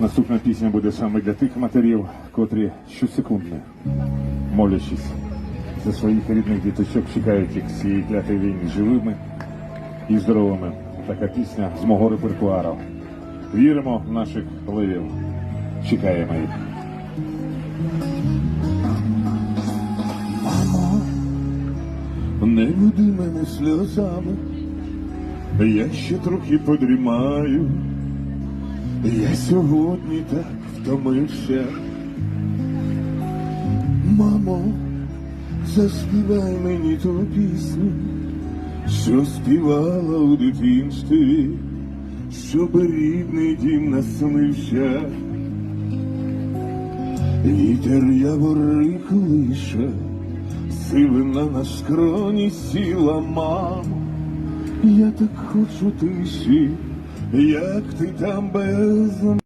Наступна пісня буде саме для тих матерів, котрі щосекундно, молячись за своїх рідних діточок, чекають їх з цієї клятої війни живими і здоровими. Така пісня з мого репертуару. Віримо в наших левів. Чекаємо їх. Мамо, не буди мене сльозами. Я ще трохи подрімаю. Я сьогодні так втомився. Мамо, заспівай мені ту пісню, що співала у дитинстві, щоб рідний дім наснився. Вітер яворик лише, сивина на скроні сіла, мамо. Я так хочу тиші, як ти там без